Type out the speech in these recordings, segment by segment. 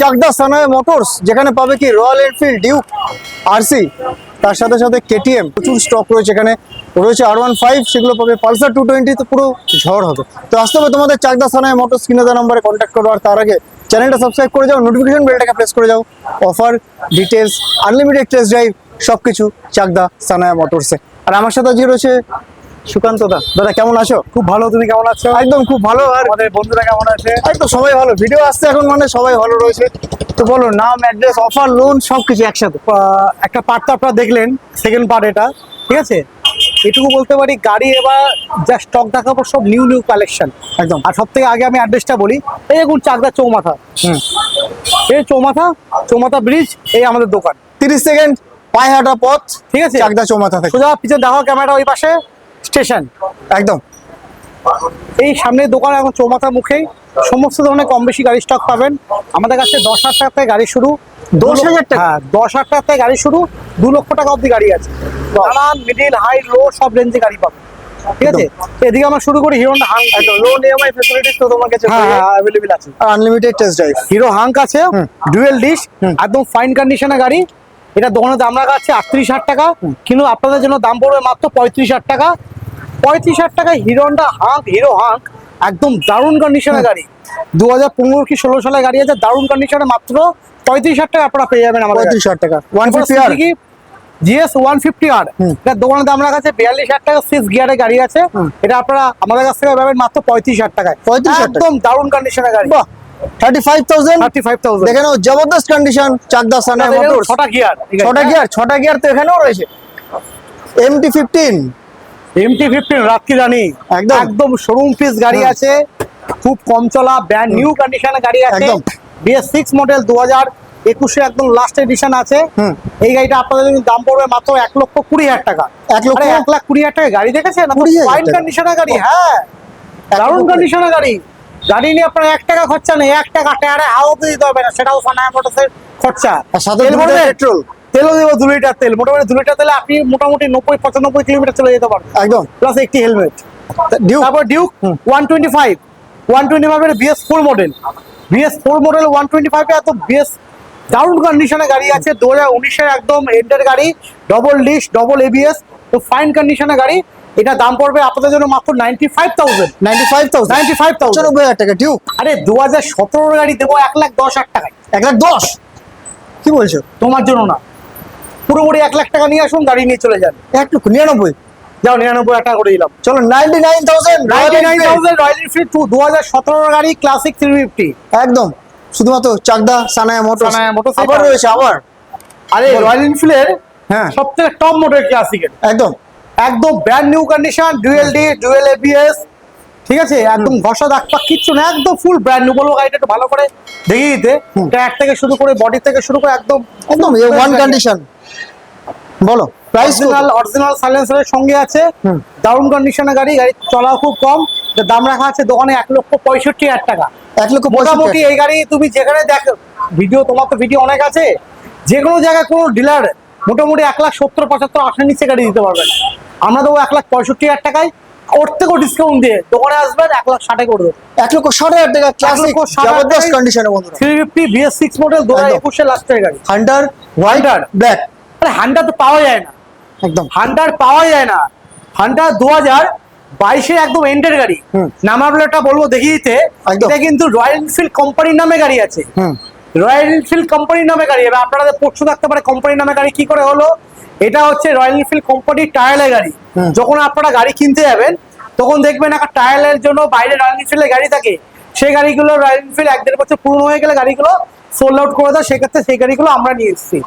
Chakdah সানায় motors, যেখানে পাবে কি রয়্যাল এনফিল্ড ডিউক আরসি তার সাথে সাথে কেটিএম প্রচুর স্টক রয়েছে এখানে। রয়েছে আর ওয়ান ফাইভ সেগুলো পাবে পালসার টু টোয়েন্টি তো পুরো ঝড় হবে। তো আসতে হবে তোমাদের চাকদা সানায় মোটরস, কিনে দেওয়ার নাম্বারে কন্ট্যাক্ট করো। আর তার আগে চ্যানেলটা সাবস্ক্রাইব করে যাও নোটিফিকেশন বেলটাকে প্রেস করে যাও। Offer details unlimited test drive সব কিছু চাকদা সানায়া মোটরসে। আর আমার সাথে আজকে রয়েছে সুকান্ত দা দাদা কেমন আছো? খুব ভালো তুমি কেমন আছো? একদম খুব ভালো আর আমাদের বন্ধুরা কেমন আছে? একদম সবাই ভালো ভিডিও আসছে এখন মানে সবাই ভালো রয়েছে। তো বলো নাম অ্যাড্রেস অফার লোন সবকিছু একসাথে। একটা পার্ট তো আপনারা দেখলেন সেকেন্ড পার্ট এটা ঠিক আছে? এটুকু বলতে পারি গাড়ি এবার যা স্টক দেখাবো সব নিউ নিউ কালেকশন একদম। আর সব থেকে আগে আমি অ্যাড্রেসটা বলি এই দেখুন চাকদা চৌমাথা। হুম। এই চৌমাথা চৌমাথা ব্রিজ এই আমাদের দোকান। তিরিশ সেকেন্ড পায়ে হাঁটা পথ ঠিক আছে? চাকদা চৌমাথা থেকে। সোজা পিছনে দেখো ক্যামেরা ওই পাশে। স্টেশন। একদম। এই সামনে দোকান এখন চৌমাথা মুখেই সমস্ত ধরনের কম বেশি গাড়ি স্টক পাবেন। আমাদের কাছে দশ হাজার টাকা থেকে গাড়ি শুরু। দশ হাজার টাকা? হ্যাঁ দশ হাজার টাকা থেকে গাড়ি শুরু। দু লক্ষ টাকা অব্দি গাড়ি আছে। নানান মিডিল হাই লো সব রেঞ্জে গাড়ি পাবেন। ঠিক আছে? এদিকে আমরা শুরু করি হিরো হাং ইএমআই ফেসিলিটিস তো তোমার কাছে হ্যাঁ হ্যাঁ। আছে। Unlimited test drive Hero Hunk আছে। ডুয়েল ডিশ একদম ফাইন কন্ডিশনের গাড়ি। এটা দোকানের দাম রাখা আছে আটত্রিশ হাজার টাকা। কিন্তু আপনাদের জন্য দাম পড়বে মাত্র পঁয়ত্রিশ হাজার টাকা। পঁয়ত্রিশ হাজার টাকা Hero Honda Hunk Hero Hunk একদম দারুণ কন্ডিশনের গাড়ি। দু হাজার পনেরো কি ষোলো সালে গাড়ি আছে দারুণ কন্ডিশনে মাত্র পঁয়ত্রিশ হাজার টাকা আপনারা পেয়ে যাবেন আমাদের পঁয়ত্রিশ হাজার টাকা। ওয়ান ফিফটি আর কি জিএস ওয়ান ফিফটি আর এটা দোকানের দাম রাখা আছে বিয়াল্লিশ হাজার টাকা সিক্স গিয়ারের গাড়ি আছে। এটা আপনারা আমাদের কাছ থেকে পাবেন মাত্র পঁয়ত্রিশ হাজার টাকায়। 35,000 টাকা। একদম দারুণ কন্ডিশনের গাড়ি। জবরদস্ত কন্ডিশন চাকদা মোটরস ছটা গিয়ার ছটা গিয়ার ছটা গিয়ার তো এখানেও রয়েছে। এমটি ফিফটিন এমটি ফিফটিন রাত্রি রানী। একদম। একদম শোরুম পিস গাড়ি আছে। খুব কম চলা ব্র্যান্ড নিউ কন্ডিশনের গাড়ি আছে। একদম। বিএস সিক্স মডেল দু হাজার একুশে একদম লাস্ট এডিশন আছে। এই গাড়িটা আপনাদের দাম পড়বে মাত্র এক লক্ষ কুড়ি হাজার টাকা। এক লক্ষ? এক লাখ কুড়ি হাজার টাকা গাড়ি দেখেছেন? 20,000 ফাইন কন্ডিশনের গাড়ি হ্যাঁ। দারুণ? কন্ডিশনের গাড়ি। গাড়ি নিয়ে আপনার এক টাকা খরচা নেই এক টাকা টায়ারে হাওয়া দিতে হবে না সেটাও সানায় মোটরসের খরচা। সাথে পেট্রোল। তেলও দেবো দু লিটার তেল মোটামুটি দু লিটার তেলে আপনি মোটামুটি নব্বই পঁচানব্বই কিলোমিটার চলে যেতে পারবেন। একদম। প্লাস একটি হেলমেট। ডিউ তারপর Duke one twenty five one twenty ফাইভের BS four model BS four model one twenty ফাইভে এত বিএস দারুণ কন্ডিশনে গাড়ি আছে। দু হাজার উনিশের একদম এন্ডের গাড়ি। ডবল ডিশ ডবল এবিএস তো ফাইন কন্ডিশনে গাড়ি। এটা দাম পড়বে আপনাদের জন্য মাত্র ninety five thousand ninety five thousand ninety five thousand হাজার টাকা ডিউ আরে দু হাজার সতেরোর গাড়ি দেবো এক লাখ দশ হাজার টাকায়। এক লাখ দশ? কি বলছো? তোমার জন্য না। পুরোপুরি এক লাখ টাকা নিয়ে আসুন গাড়ি নিয়ে চলে যান। এক লক্ষ নিরানব্বই। যাও নিরানব্বই টাকা করে দিলাম। চলো ninety nine thousand ninety nine thousand Royal Enfield two দু হাজার সতেরোর গাড়ি ক্লাসিক থ্রি ফিফটি একদম। শুধুমাত্র চাকদা সানায়া মোটর সানায়া motorcycle। আবার রয়েছে আবার। আরে রয়্যাল এনফিল্ডের হ্যাঁ। সব থেকে টপ মডেল ক্লাসিকের একদম। একদম brand new condition dual D dual ABS ঠিক আছে? একদম ঘষা দাগ পাক কিচ্ছু না একদম ফুল ব্র্যান্ড নিউ বলব গাড়িটা একটু ভালো করে দেখিয়ে দিতে। ট্র্যাক থেকে শুরু করে বডি থেকে শুরু করে একদম একদম ওয়ান কন্ডিশন বলো প্রাইস অরিজিনাল অরিজিনাল সাইলেন্সারের সঙ্গে আছে। দারুণ কন্ডিশনের গাড়ি গাড়ি চলা খুব কম। দাম রাখা আছে দোকানে এক লক্ষ পঁয়ষট্টি হাজার টাকা। এক লক্ষ মোটামুটি মোটামুটি এই গাড়ি তুমি যেখানে দেখো ভিডিও তোমার তো ভিডিও অনেক আছে। যে কোনো জায়গায় কোনো ডিলার মোটামুটি এক লাখ সত্তর পঁচাত্তর আশার নিচে গাড়ি দিতে পারবে না। আমরা দেবো এক লাখ পঁয়ষট্টি হাজার টাকায়। ওর থেকেও ডিসকাউন্ট দিয়ে দোকানে আসবেন এক লাখ ষাটে করে দেবো। এক লক্ষ ষাট হাজার টাকা ক্লাসিক জবরদস্ত কন্ডিশনে বন্ধুরা। Three fifty BS six model দু হাজার একদম। একুশে লাস্টের গাড়ি। White Hunter। ব্ল্যাক আরে হান্ডার তো পাওয়া যায় না। একদম। হান্টার পাওয়া যায় না। হান্টার দু হাজার বাইশে একদম এন্ডের গাড়ি। নামার প্লেটটা বলব দেখিয়ে দিতে। এটা কিন্তু রয়্যাল এনফিল্ড কোম্পানির নামে গাড়ি আছে। হুম। রয়্যাল এনফিল্ড কোম্পানির নামে গাড়ি। এবার আপনাদের প্রশ্ন থাকতে পারে কোম্পানির নামে গাড়ি কি করে হলো? এটা হচ্ছে রয়্যাল এনফিল্ড কোম্পানির টায়ারের গাড়ি। যখন আপনারা গাড়ি কিনতে যাবেন তখন দেখবেন একটা টায়ারের জন্য বাইরে রয়্যাল এনফিল্ডের গাড়ি থাকে। সেই গাড়িগুলো রয়্যাল এনফিল্ড এক দেড় বছর পুরনো হয়ে গেলে গাড়িগুলো সোল্ড আউট করে দেয়। সেক্ষেত্রে সেই গাড়িগুলো আমরা নিয়ে এসেছি।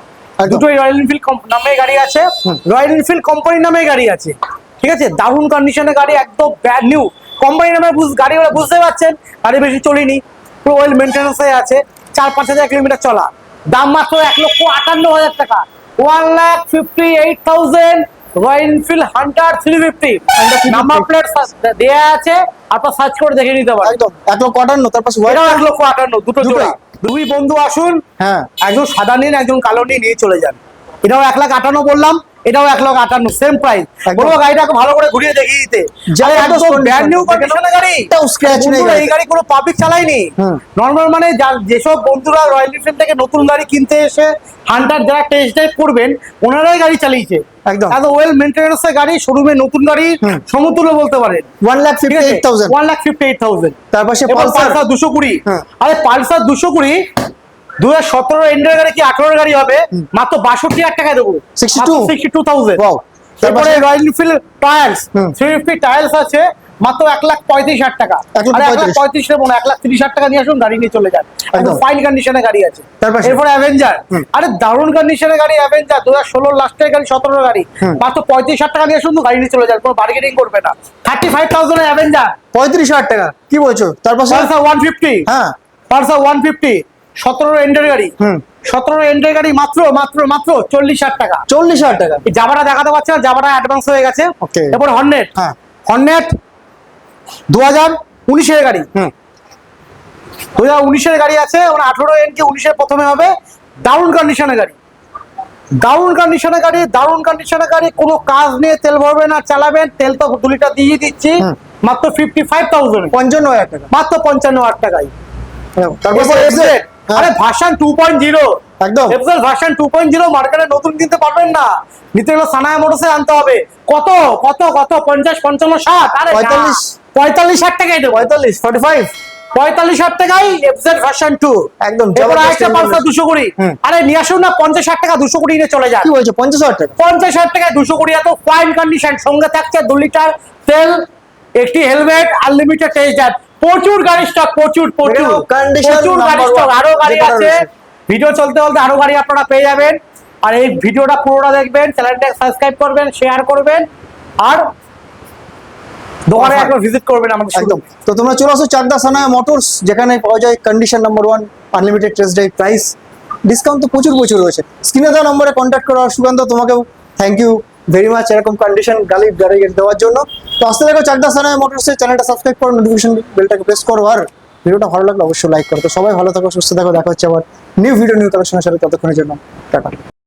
দুটোই রয়্যাল এনফিল্ড নামে গাড়ি আছে। রয়্যাল এনফিল্ড কোম্পানির নামে গাড়ি আছে। ঠিক আছে? দারুণ কন্ডিশনের গাড়ি একদম ব্র্যান্ড নিউ কোম্পানির নামে বুঝ- গাড়ি ওরা বুঝতে পারছেন? গাড়ি বেশি চলিনি। পুরো ওয়েল মেনটেন্যান্সে আছে। চার পাঁচ হাজার কিলোমিটার চলা। দাম মাত্র এক লক্ষ আটান্ন হাজার টাকা। One lakh fifty eight thousand Royal Enfield Hunter three fifty. Number plate দেয়া আছে আপনার সার্চ করে দেখে নিতে পারেন একদম এক লক্ষ আটান্ন তার পাশে এক লক্ষ আটান্ন দুটো। জোড়া। দুই বন্ধু আসুন হ্যাঁ। একজন সাদা নিন একজন কালো নিন নিয়ে চলে যান। এটাও এক লাখ আটান্ন বললাম। এটাও এক লক্ষ আটান্ন সেম প্রাইস। বলব গাড়িটাকে ভালো করে ঘুরিয়ে দেখিয়ে দিতে আরে একদম ব্র্যান্ড নিউ। কন্ডিশনের গাড়ি scratch নেই এই গাড়ি কোনো পাবলিক চালায়নি। নর্মাল মানে যেসব বন্ধুরা রয়্যাল এনফিল্ড থেকে নতুন গাড়ি কিনতে এসে হান্টার যারা টেস্ট ড্রাইভ করবেন ওনারাই গাড়ি চালিয়েছে একদম। এত ওয়েল গাড়ি শোরুমে নতুন গাড়ি হুম। সমতুল্য বলতে পারেন one lakh fifty eight thousand one lakh fifty eight thousand তার পাশে পালসার দুশো কুড়ি। আরে পালসার দুশো কুড়ি দু হাজার সতেরো এন্ডের গাড়ি কি আঠারো গাড়ি হবে? মাত্র বাষট্টি হাজার টাকায় দেবো। 62? Sixty two thousand. তারপরে তারপরে- Royal Enfield tyres. Three fifty tyres আছে মাত্র এক লাখ পঁয়ত্রিশ হাজার টাকা। পঁয়ত্রিশ। নেব না এক লাখ তিরিশ হাজার টাকা নিয়ে আসুন গাড়ি নিয়ে চলে যান। ফাইন কন্ডিশনে গাড়ি আছে। তার অ্যাভেঞ্জার আরে দারুণ কন্ডিশনে গাড়ি অ্যাভেঞ্জার দু হাজার ষোলোর লাস্টের গাড়ি সতেরো গাড়ি। মাত্র পঁয়ত্রিশ হাজার টাকা নিয়ে আসুন গাড়ি নিয়ে চলে যান কোনো বার্গেনিং করবে না। থার্টি ফাইভ থাউজেন্ড অ্যাভেঞ্জার পঁয়ত্রিশ হাজার টাকা কি বলছো? তার পাশে পালসার ওয়ান ফিফটি হ্যাঁ। পালসার ওয়ান ফিফটি সতেরো এন্ডের গাড়ি। হুম। সতেরো এন্ডের গাড়ি মাত্র মাত্র মাত্র চল্লিশ হাজার টাকা। চল্লিশ হাজার টাকা। জাবাটা দেখাতে পারছে না জাবাটা অ্যাডভান্স হয়ে গেছে. এরপর হর্নেট হ্যাঁ। হর্নেট দু হাজার উনিশের গাড়ি। হুম। দু হাজার উনিশের গাড়ি আছে ওরা আঠেরো এন কি উনিশের প্রথমে হবে। দারুণ কন্ডিশনের গাড়ি। দারুণ কন্ডিশনের গাড়ি দারুণ কন্ডিশনের গাড়ি কোনো কাজ নিয়ে তেল ভরবে না চালাবেন তেল তো দু লিটার দিয়ে দিচ্ছি। মাত্র ফিফটি ফাইভ থাউজেন্ড পঞ্চান্ন হাজার টাকা। মাত্র পঞ্চান্ন হাজার টাকায়। তারপর এরপর FZ FZ আরে ভার্সন টু পয়েন্ট জিরো একদম। FZ version two point zero মার্কেটে নতুন কিনতে পারবেন না। নিতে গেলে সানায়া মোটরসে আনতে হবে। কত কত কত? পঞ্চাশ পঞ্চান্ন ষাট? আরে না। 45 পঁয়তাল্লিশ টাকায় দেবো। ষাট টাকায় এফজেড ভার্সন টু একদম, আরেকটা পালসার দুশো কুড়ি। আরে নিয়ে আসুন না পঞ্চাশ ষাট টাকা দুশো কুড়ি নিয়ে চলে যান। কি বলছো পঞ্চাশ হাজার টাকা? পঞ্চাশ ষাট টাকায় দুশো কুড়ি। এত ফাইন কন্ডিশন সঙ্গে থাকছে দু লিটার তেল একটি হেলমেট আনলিমিটেড টেস্ট প্রচুর গাড়ি স্টক প্রচুর প্রচুর। প্রচুর গাড়ি স্টক আরও গাড়ি আছে। ভিডিও চলতে চলতে আরও গাড়ি আপনারা পেয়ে যাবেন। আর এই ভিডিওটা পুরোটা দেখবেন চ্যানেলটা সাবস্ক্রাইব করবেন শেয়ার করবেন। আর দোকানে একবার ভিজিট করবেন আমাদের একদম। তো তোমরা চলে আসো চাকদা সানায় মোটরস যেখানে পাওয়া যায় condition number one unlimited test drive price discount তো প্রচুর প্রচুর রয়েছে। স্ক্রিনে দেওয়া নম্বরে কন্ট্যাক্ট করো সুকান্ত তোমাকেও থ্যাংক ইউ ভেরি মাচ এরকম কন্ডিশন গালি গাড়ি দেওয়ার জন্য। তো আসতে দেখো চাকদা সানায় মোটরসের চ্যানেলটা সাবস্ক্রাইব করো নোটিফিকেশন বেলটাকে প্রেস করো, আর ভিডিওটা ভালো লাগলে অবশ্যই লাইক করো। তো সবাই ভালো থাকো, সুস্থ থাকো, দেখা হচ্ছে আবার নিউ ভিডিও নিউ কালেকশনের সাথে ততক্ষণের জন্য। টাটা।